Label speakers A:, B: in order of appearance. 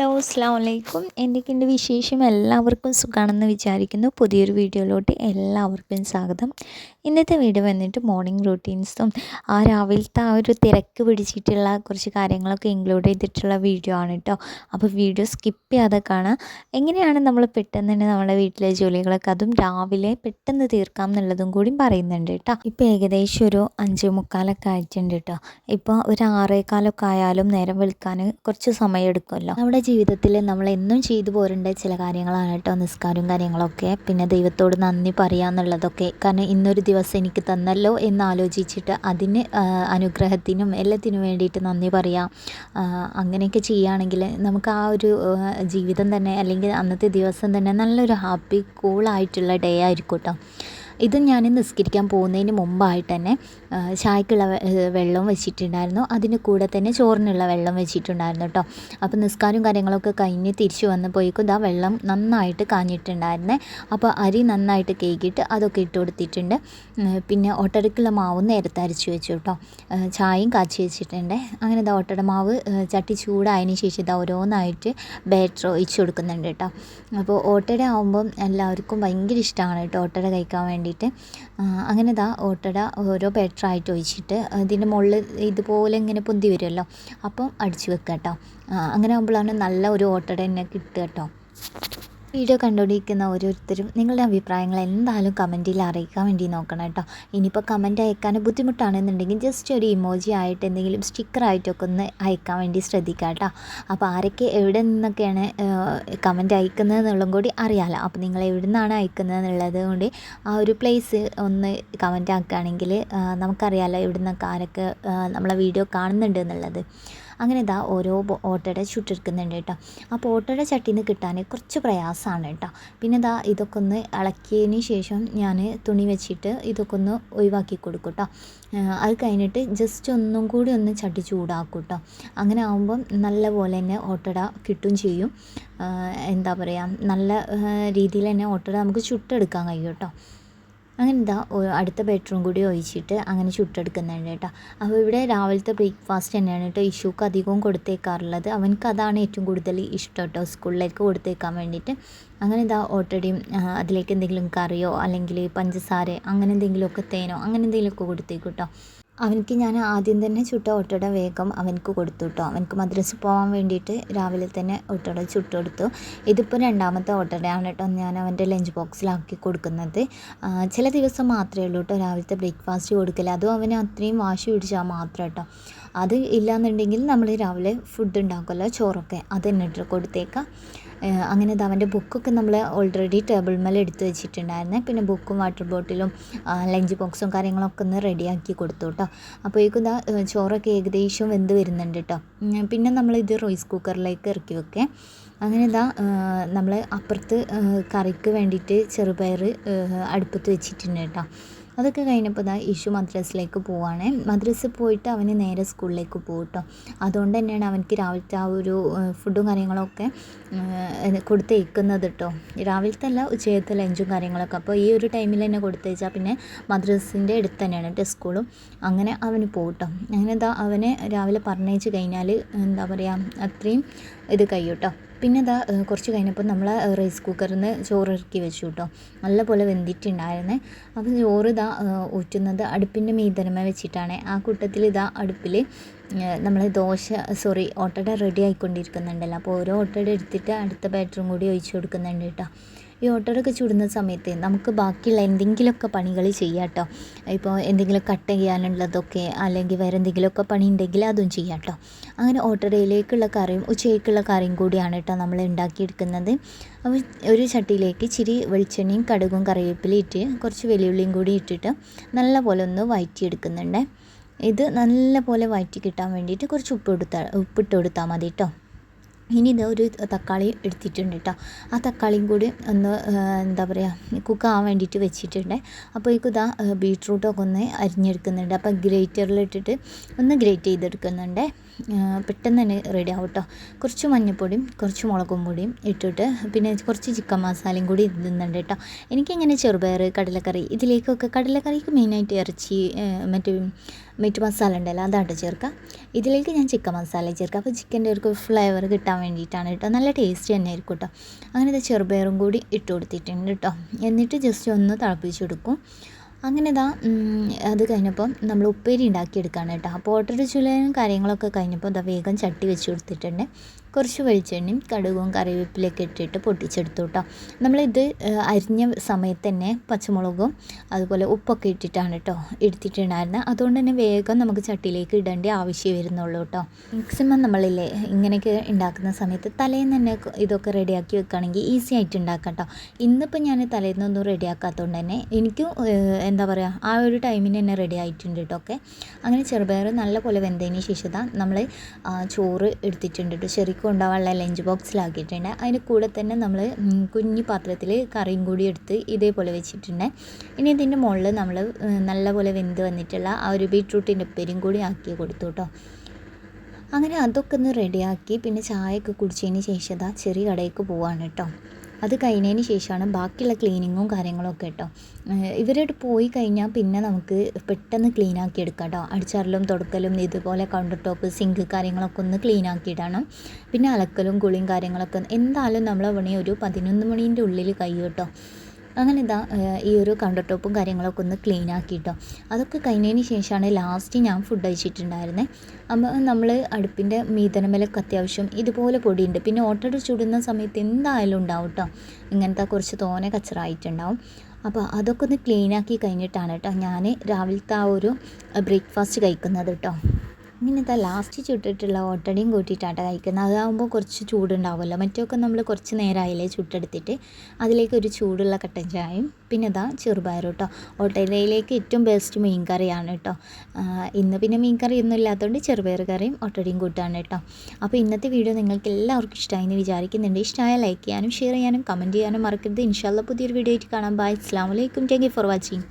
A: Hello അസ്സാം വലൈക്കും എന്തൊക്കെയുണ്ട് വിശേഷം എല്ലാവർക്കും സുഖമാണെന്ന് വിചാരിക്കുന്നു. പുതിയൊരു വീഡിയോയിലോട്ട് എല്ലാവർക്കും സ്വാഗതം. ഇന്നത്തെ വീഡിയോ വന്നിട്ട് മോർണിംഗ് റൂട്ടീൻസും ആ രാവിലത്തെ ആ ഒരു തിരക്ക് പിടിച്ചിട്ടുള്ള കുറച്ച് കാര്യങ്ങളൊക്കെ ഇൻക്ലൂഡ് ചെയ്തിട്ടുള്ള വീഡിയോ ആണ് കേട്ടോ അപ്പോൾ വീഡിയോ സ്കിപ്പ് ചെയ്യാതെ കാണാം. എങ്ങനെയാണ് നമ്മൾ പെട്ടെന്ന് തന്നെ നമ്മുടെ വീട്ടിലെ ജോലികളൊക്കെ അതും രാവിലെ പെട്ടെന്ന് തീർക്കാം എന്നുള്ളതും കൂടി പറയുന്നുണ്ട് കേട്ടോ ഇപ്പോൾ ഏകദേശം ഒരു അഞ്ച് മുക്കാലൊക്കെ ആയിട്ടുണ്ട് കേട്ടോ ഇപ്പോൾ ഒരു ആറേക്കാലൊക്കെ ആയാലും നേരം വെളുക്കാൻ കുറച്ച് സമയം എടുക്കുമല്ലോ. നമ്മുടെ ജീവിതത്തിൽ നമ്മൾ എന്നും ചെയ്തു പോരേണ്ട ചില കാര്യങ്ങളാണ് കേട്ടോ നിസ്കാരവും കാര്യങ്ങളൊക്കെ. പിന്നെ ദൈവത്തോട് നന്ദി പറയുക എന്നുള്ളതൊക്കെ കാരണം ഇന്നൊരു ദിവസം എനിക്ക് തന്നല്ലോ എന്നാലോചിച്ചിട്ട് അതിന് അനുഗ്രഹത്തിനും എല്ലാത്തിനും വേണ്ടിയിട്ട് നന്ദി പറയാം. അങ്ങനെയൊക്കെ ചെയ്യുകയാണെങ്കിൽ നമുക്ക് ആ ഒരു ജീവിതം തന്നെ അല്ലെങ്കിൽ അന്നത്തെ ദിവസം തന്നെ നല്ലൊരു ഹാപ്പി കൂളായിട്ടുള്ള ഡേ ആയിരിക്കും കേട്ടോ. ഇത് ഞാൻ നിസ്കരിക്കാൻ പോകുന്നതിന് മുമ്പായിട്ട് തന്നെ ചായക്കുള്ള വെള്ളം വെച്ചിട്ടുണ്ടായിരുന്നു. അതിന് കൂടെ തന്നെ ചോറിനുള്ള വെള്ളം വെച്ചിട്ടുണ്ടായിരുന്നു കേട്ടോ അപ്പോൾ നിസ്കാരവും കാര്യങ്ങളൊക്കെ കഴിഞ്ഞ് തിരിച്ചു വന്നപ്പോഴേക്കും ഇതാ വെള്ളം നന്നായിട്ട് കാഞ്ഞിട്ടുണ്ടായിരുന്നേ. അപ്പോൾ അരി നന്നായിട്ട് കേക്കിയിട്ട് അതൊക്കെ ഇട്ട് കൊടുത്തിട്ടുണ്ട്. പിന്നെ ഒട്ടടക്കുള്ള മാവ് നേരത്തെ അരച്ച് വെച്ചു കേട്ടോ ചായയും കാച്ചി വെച്ചിട്ടുണ്ട്. അങ്ങനെ ഇതാ ഒട്ടട മാവ് ചട്ടി ചൂടായതിന് ശേഷം ഇതാ ഓരോന്നായിട്ട് ബാറ്റർ ഒഴിച്ച് കൊടുക്കുന്നുണ്ട് കേട്ടോ അപ്പോൾ ഓട്ടട ആകുമ്പം എല്ലാവർക്കും ഭയങ്കര ഇഷ്ടമാണ് കേട്ടോ ഓട്ടട കഴിക്കാൻ വേണ്ടിയിട്ട്. അങ്ങനെ ഇതാ ഓട്ടട ഓരോ ബാറ്ററായിട്ട് ഒഴിച്ചിട്ട് ഇതിന്റെ മുകളിൽ ഇതുപോലെ ഇങ്ങനെ പൊന്തി വരുമല്ലോ. അപ്പം അടിച്ചു വെക്കുക കേട്ടോ. അങ്ങനെ ആകുമ്പോഴാണ് നല്ല ഒരു ഓട്ടട തന്നെ കിട്ടുക കേട്ടോ. വീഡിയോ കണ്ടുകൊണ്ടിരിക്കുന്ന ഓരോരുത്തരും നിങ്ങളുടെ അഭിപ്രായങ്ങൾ എന്തായാലും കമന്റിൽ അറിയിക്കാൻ വേണ്ടി നോക്കണം കേട്ടോ. ഇനിയിപ്പോൾ കമന്റ് അയക്കാൻ ബുദ്ധിമുട്ടാണെന്നുണ്ടെങ്കിൽ ജസ്റ്റ് ഒരു ഇമോജി ആയിട്ട് എന്തെങ്കിലും സ്റ്റിക്കറായിട്ടൊക്കെ ഒന്ന് അയക്കാൻ വേണ്ടി ശ്രദ്ധിക്കുക കേട്ടോ. അപ്പോൾ ആരൊക്കെ എവിടെ നിന്നൊക്കെയാണ് കമന്റ് അയക്കുന്നത് എന്നുള്ളതും കൂടി അറിയാമല്ലോ അപ്പോൾ നിങ്ങൾ എവിടെ നിന്നാണ് അയക്കുന്നത് എന്നുള്ളത് കൊണ്ട് ആ ഒരു പ്ലേസ് ഒന്ന് കമന്റ് ആക്കുകയാണെങ്കിൽ നമുക്കറിയാമല്ലോ എവിടെ നിന്നൊക്കെ ആരൊക്കെ നമ്മളെ വീഡിയോ കാണുന്നുണ്ട് എന്നുള്ളത്. അങ്ങനെ ഇതാ ഓരോ ഓട്ടയുടെ ചുട്ടെടുക്കുന്നുണ്ട് കേട്ടോ. അപ്പോൾ ഓട്ടയുടെ ചട്ടിയിൽ നിന്ന് കിട്ടാൻ കുറച്ച് പ്രയാസമാണ് കേട്ടോ. പിന്നെ ഇതാ ഇതൊക്കെ ഒന്ന് ഇളക്കിയതിന് ശേഷം ഞാൻ തുണി വെച്ചിട്ട് ഇതൊക്കെ ഒന്ന് ഒഴിവാക്കി കൊടുക്കും കേട്ടോ. അത് കഴിഞ്ഞിട്ട് ജസ്റ്റ് ഒന്നും കൂടി ഒന്ന് ചട്ടി ചൂടാക്കും കേട്ടോ. അങ്ങനെ ആകുമ്പം നല്ല പോലെ തന്നെ ഓട്ടട കിട്ടും ചെയ്യും. എന്താ പറയുക നല്ല രീതിയിൽ തന്നെ ഓട്ടട നമുക്ക് ചുട്ടെടുക്കാൻ കഴിയും കേട്ടോ. അങ്ങനെ ഇതാ അടുത്ത ബെഡ്റൂം കൂടി ഒഴിച്ചിട്ട് അങ്ങനെ ചുട്ടെടുക്കുന്നുണ്ട് കേട്ടോ. അപ്പോൾ ഇവിടെ രാവിലത്തെ ബ്രേക്ക്ഫാസ്റ്റ് തന്നെയാണ് കേട്ടോ ഇഷുക്ക് അധികവും കൊടുത്തേക്കാറുള്ളത്. അവനക്ക് അതാണ് ഏറ്റവും കൂടുതൽ ഇഷ്ടം കേട്ടോ സ്കൂളിലേക്ക് കൊടുത്തേക്കാൻ വേണ്ടിയിട്ട്. അങ്ങനെ ഇതാ ഓൾറെഡി അതിലേക്ക് എന്തെങ്കിലും കറിയോ അല്ലെങ്കിൽ പഞ്ചസാര അങ്ങനെ എന്തെങ്കിലുമൊക്കെ തേനോ അങ്ങനെ എന്തെങ്കിലുമൊക്കെ കൊടുത്തേക്കും കേട്ടോ. അവനക്ക് ഞാൻ ആദ്യം തന്നെ ചുട്ട ഒട്ടട വേഗം അവനക്ക് കൊടുത്തു കേട്ടോ അവനക്ക് മദ്രസ പോകാൻ വേണ്ടിയിട്ട് രാവിലെ തന്നെ ഒട്ടട ചുട്ട് കൊടുത്തു. ഇതിപ്പോൾ രണ്ടാമത്തെ ഒട്ടടയാണ് കേട്ടോ ഞാൻ അവന്റെ ലഞ്ച് ബോക്സിലാക്കി കൊടുക്കുന്നത്. ചില ദിവസം മാത്രമേ ഉള്ളൂ കേട്ടോ രാവിലത്തെ ബ്രേക്ക്ഫാസ്റ്റ് കൊടുക്കില്ല അതും അവന് അത്രയും വാശി പിടിച്ചാൽ മാത്രം കേട്ടോ അത് ഇല്ലയെന്നുണ്ടെങ്കിൽ നമ്മൾ രാവിലെ ഫുഡ് ഉണ്ടാക്കുമല്ലോ ചോറൊക്കെ. അത് തന്നെ ഇട്ട് കൊടുത്തേക്കാം. അങ്ങനെ അത് അവന്റെ ബുക്കൊക്കെ നമ്മൾ ഓൾറെഡി ടേബിൾ മേലെ എടുത്ത് വെച്ചിട്ടുണ്ടായിരുന്നു. പിന്നെ ബുക്കും വാട്ടർ ബോട്ടിലും ലഞ്ച് ബോക്സും കാര്യങ്ങളൊക്കെ ഒന്ന് റെഡിയാക്കി കൊടുത്തു കേട്ടോ അപ്പോഴേക്കും ഇതാ ചോറൊക്കെ ഏകദേശം വെന്ത് വരുന്നുണ്ട് കേട്ടോ പിന്നെ നമ്മൾ ഇത് റൈസ് കുക്കറിലേക്ക് ഇറക്കി വെക്കേ. അങ്ങനെ ഇതാ നമ്മൾ അപ്പുറത്ത് കറിക്ക് വേണ്ടിയിട്ട് ചെറുപയർ അടുപ്പത്ത് വെച്ചിട്ടുണ്ട് കേട്ടോ അതൊക്കെ കഴിഞ്ഞപ്പോൾ ഇതാ ഇഷു മദ്രസിലേക്ക് പോവാണ്. മദ്രസിൽ പോയിട്ട് അവന് നേരെ സ്കൂളിലേക്ക് പോകും കേട്ടോ അതുകൊണ്ട് തന്നെയാണ് അവനക്ക് രാവിലത്തെ ആ ഒരു ഫുഡും കാര്യങ്ങളൊക്കെ കൊടുത്തേക്കുന്നത് കേട്ടോ രാവിലത്തെ അല്ല ഉച്ചയത്തെ ലഞ്ചും കാര്യങ്ങളൊക്കെ. അപ്പോൾ ഈ ഒരു ടൈമിൽ തന്നെ കൊടുത്തേച്ചാൽ പിന്നെ മദ്രസിന്റെ അടുത്ത് തന്നെയാണ് കേട്ടോ സ്കൂളും. അങ്ങനെ അവന് പോകട്ടോ കേട്ടോ അങ്ങനെ ദാ അവനെ രാവിലെ പറഞ്ഞയച്ച് കഴിഞ്ഞാൽ എന്താ പറയുക അത്രയും ഇത് കഴിയും കേട്ടോ പിന്നെ ഏഹ് കുറച്ച് കഴിഞ്ഞപ്പോൾ നമ്മൾ റൈസ് കുക്കറിൽ നിന്ന് ചോറ് ഇറക്കി വെച്ചു കേട്ടോ നല്ലപോലെ വെന്തിട്ടുണ്ടായിരുന്നേ. അപ്പോൾ ചോറ് ഇതാ ഊറ്റുന്നത് അടുപ്പിന്റെ മീതരമ വെച്ചിട്ടാണ്. ആ കൂട്ടത്തിൽ ഇതാ അടുപ്പിൽ നമ്മൾ ദോശ സോറി ഓട്ടട റെഡി ആയിക്കൊണ്ടിരിക്കുന്നുണ്ടല്ലോ. അപ്പോൾ ഓരോ ഓട്ടട എടുത്തിട്ട് അടുത്ത ബാറ്ററും കൂടി ഒഴിച്ചു കൊടുക്കുന്നുണ്ട് കേട്ടോ ഈ ഓട്ടടൊക്കെ ചുടുന്ന സമയത്ത് നമുക്ക് ബാക്കിയുള്ള എന്തെങ്കിലുമൊക്കെ പണികൾ ചെയ്യാം കേട്ടോ. ഇപ്പോൾ എന്തെങ്കിലും കട്ട് ചെയ്യാനുള്ളതൊക്കെ അല്ലെങ്കിൽ വേറെ എന്തെങ്കിലുമൊക്കെ പണി ഉണ്ടെങ്കിൽ അതും ചെയ്യാം കേട്ടോ. അങ്ങനെ ഓട്ടടയിലേക്കുള്ള കറിയും ഉച്ചയ്ക്കുള്ള കറിയും കൂടിയാണ് കേട്ടോ നമ്മൾ ഉണ്ടാക്കിയെടുക്കുന്നത്. അപ്പോൾ ഒരു ചട്ടിയിലേക്ക് ഇച്ചിരി വെളിച്ചെണ്ണയും കടുകും കറിവേപ്പിലയും ഇട്ട് കുറച്ച് വെല്ലുള്ളിയും കൂടി ഇട്ടിട്ട് നല്ല പോലെ ഒന്ന് വഴറ്റിയെടുക്കുന്നുണ്ട് ഇത് നല്ല പോലെ വഴറ്റി കിട്ടാൻ വേണ്ടിയിട്ട് കുറച്ച് ഉപ്പ് കൊടുത്താൽ ഉപ്പിട്ട് കൊടുത്താൽ മതി കേട്ടോ. ഇനി ഇത് ഒരു തക്കാളി എടുത്തിട്ടുണ്ട് കേട്ടോ ആ തക്കാളിയും കൂടി ഒന്ന് എന്താ പറയുക കുക്കാവാൻ വേണ്ടിയിട്ട് വെച്ചിട്ടുണ്ട്. അപ്പോൾ അപ്പോഴേക്കും ഇതാ ബീട്രൂട്ടൊക്കെ ഒന്ന് അരിഞ്ഞെടുക്കുന്നുണ്ട്. അപ്പോൾ ഗ്രേറ്ററിലിട്ടിട്ട് ഒന്ന് ഗ്രേറ്റ് ചെയ്തെടുക്കുന്നുണ്ട്. പെട്ടെന്ന് തന്നെ റെഡി ആവും കേട്ടോ കുറച്ച് മഞ്ഞൾപ്പൊടിയും കുറച്ച് മുളകും പൊടിയും ഇട്ടിട്ട് പിന്നെ കുറച്ച് ചിക്കൻ മസാലയും കൂടി ഇടുന്നുണ്ട് കേട്ടോ എനിക്കിങ്ങനെ ചെറുപയർ കടലക്കറി ഇതിലേക്കൊക്കെ കടലക്കറിക്ക് മെയിനായിട്ട് ഇറച്ചി മറ്റേ മീറ്റ് മസാല ഉണ്ടല്ലോ അതാട്ടോ ചേർക്കുക ഇതിലേക്ക് ഞാൻ ചിക്കൻ മസാല ചേർക്കുക അപ്പോൾ ചിക്കന്റെ ഒരു ഫ്ലേവർ കിട്ടാൻ വേണ്ടിയിട്ടാണ് കേട്ടോ നല്ല ടേസ്റ്റ് തന്നെ ആയിരിക്കും കേട്ടോ അങ്ങനെ ചെറുപയറും കൂടി ഇട്ട് കൊടുത്തിട്ടുണ്ട് കേട്ടോ എന്നിട്ട് ജസ്റ്റ് ഒന്ന് തിളപ്പിച്ചെടുക്കും. അങ്ങനെ ഇതാ അത് കഴിഞ്ഞപ്പോൾ നമ്മൾ ഉപ്പേരി ഉണ്ടാക്കിയെടുക്കുകയാണ് കേട്ടോ. അപ്പോൾ ഓട്ടർ ചുലയും കാര്യങ്ങളൊക്കെ കഴിഞ്ഞപ്പോൾ ഇതാ വേഗം ചട്ടി വെച്ച് കൊടുത്തിട്ടുണ്ട്. കുറച്ച് വെളിച്ചെണ്ണയും കടുകും കറിവേപ്പിലൊക്കെ ഇട്ടിട്ട് പൊട്ടിച്ചെടുത്തു കേട്ടോ നമ്മളിത് അരിഞ്ഞ സമയത്ത് തന്നെ പച്ചമുളകും അതുപോലെ ഉപ്പൊക്കെ ഇട്ടിട്ടാണ് കേട്ടോ എടുത്തിട്ടുണ്ടായിരുന്നത്. അതുകൊണ്ട് തന്നെ വേഗം നമുക്ക് ചട്ടിയിലേക്ക് ഇടേണ്ട ആവശ്യം വരുന്നുള്ളൂ കേട്ടോ മാക്സിമം നമ്മളില്ലേ ഇങ്ങനെയൊക്കെ ഉണ്ടാക്കുന്ന സമയത്ത് തലേന്ന് തന്നെ ഇതൊക്കെ റെഡിയാക്കി വെക്കുകയാണെങ്കിൽ ഈസി ആയിട്ട് ഉണ്ടാക്കാം കേട്ടോ ഇന്നിപ്പോൾ ഞാൻ തലേന്നൊന്നും റെഡിയാക്കാത്തതുകൊണ്ട് തന്നെ എനിക്കും എന്താ പറയുക ആ ഒരു ടൈമിന് തന്നെ റെഡി ആയിട്ടുണ്ട് കേട്ടോ ഒക്കെ. അങ്ങനെ ചെറുപയർ നല്ലപോലെ വെന്തതിന് ശേഷം നമ്മൾ ചോറ് എടുത്തിട്ടുണ്ട് കേട്ടോ ശരിക്കും കൊണ്ടുപോകാനുള്ള ലഞ്ച് ബോക്സിലാക്കിയിട്ടുണ്ട്. അതിന് കൂടെ തന്നെ നമ്മൾ കുഞ്ഞു പാത്രത്തിൽ കറിയും കൂടി എടുത്ത് ഇതേപോലെ വെച്ചിട്ടുണ്ട്. ഇനി ഇതിന്റെ മുകളിൽ നമ്മൾ നല്ലപോലെ വെന്ത് വന്നിട്ടുള്ള ആ ഒരു ബീട്രൂട്ടിന്റെ ഉപ്പേരിയും കൂടി ആക്കി കൊടുത്തു കേട്ടോ. അങ്ങനെ അതൊക്കെ ഒന്ന് റെഡിയാക്കി പിന്നെ ചായയൊക്കെ കുടിച്ചതിന് ശേഷം ഇതാ ചെറിയ കടയിലേക്ക് പോവാണ് കേട്ടോ. അത് കഴിഞ്ഞതിന് ശേഷമാണ് ബാക്കിയുള്ള ക്ലീനിങ്ങും കാര്യങ്ങളൊക്കെ കേട്ടോ. ഇവരോട് പോയി കഴിഞ്ഞാൽ പിന്നെ നമുക്ക് പെട്ടെന്ന് ക്ലീൻ ആക്കി എടുക്കാം കേട്ടോ. അടിച്ചാറലും തുടക്കലും ഇതുപോലെ കൗണ്ടർ ടോപ്പ് സിങ്ക് കാര്യങ്ങളൊക്കെ ഒന്ന് ക്ലീൻ ആക്കിയിടണം. പിന്നെ അലക്കലും കുളിയും കാര്യങ്ങളൊക്കെ എന്തായാലും നമ്മളെ ഒരു പതിനൊന്ന് മണീന്റെ ഉള്ളിൽ കഴിയും കേട്ടോ. അങ്ങനെ ഇതാ ഈ ഒരു കൗണ്ടർ ടോപ്പും കാര്യങ്ങളൊക്കെ ഒന്ന് ക്ലീൻ ആക്കിയിട്ടോ അതൊക്കെ കഴിഞ്ഞതിന് ശേഷമാണ് ലാസ്റ്റ് ഞാൻ ഫുഡ് കഴിച്ചിട്ടുണ്ടായിരുന്നത് അപ്പോൾ നമ്മൾ അടുപ്പിന്റെ മീതനമലൊക്കെ അത്യാവശ്യം ഇതുപോലെ പൊടിയുണ്ട്. പിന്നെ ഓട്ടോട് ചുടുന്ന സമയത്ത് എന്തായാലും ഉണ്ടാവും കേട്ടോ ഇങ്ങനത്തെ കുറച്ച് തോനെ കച്ചറായിട്ടുണ്ടാവും. അപ്പോൾ അതൊക്കെ ഒന്ന് ക്ലീൻ ആക്കി കഴിഞ്ഞിട്ടാണ് കേട്ടോ ഞാൻ രാവിലത്തെ ആ ഒരു ബ്രേക്ക്ഫാസ്റ്റ് കഴിക്കുന്നത് കേട്ടോ ഇങ്ങനത്തെ ലാസ്റ്റ് ചുട്ടിട്ടുള്ള ഓട്ടടയും കൂട്ടിയിട്ടാണ് കഴിക്കുന്നത്. അതാകുമ്പോൾ കുറച്ച് ചൂടുണ്ടാവുമല്ലോ. മറ്റൊക്കെ നമ്മൾ കുറച്ച് നേരമായില്ലേ ചുട്ടെടുത്തിട്ട്. അതിലേക്ക് ഒരു ചൂടുള്ള കട്ടൻ ചായയും പിന്നെ ഇതാ ചെറുപയറും കേട്ടോ ഓട്ടടയിലേക്ക് ഏറ്റവും ബെസ്റ്റ് മീൻ കറിയാണ് കേട്ടോ ഇന്ന് പിന്നെ മീൻ കറി ഒന്നും ഇല്ലാത്തതുകൊണ്ട് ചെറുപയർ കറിയും ഓട്ടടിയും കൂട്ടാണ് കേട്ടോ അപ്പോൾ ഇന്നത്തെ വീഡിയോ നിങ്ങൾക്ക് എല്ലാവർക്കും ഇഷ്ടമായി എന്ന് വിചാരിക്കുന്നുണ്ട്. ഇഷ്ടമായ ലൈക്ക് ചെയ്യാനും ഷെയർ ചെയ്യാനും കമന്റ് ചെയ്യാനും മറക്കരുത്. ഇൻഷാല്ല പുതിയൊരു വീഡിയോ ആയിട്ട് കാണാം. ബൈ അസ്സാം വലൈക്കും താങ്ക് ഫോർ വാച്ചിങ്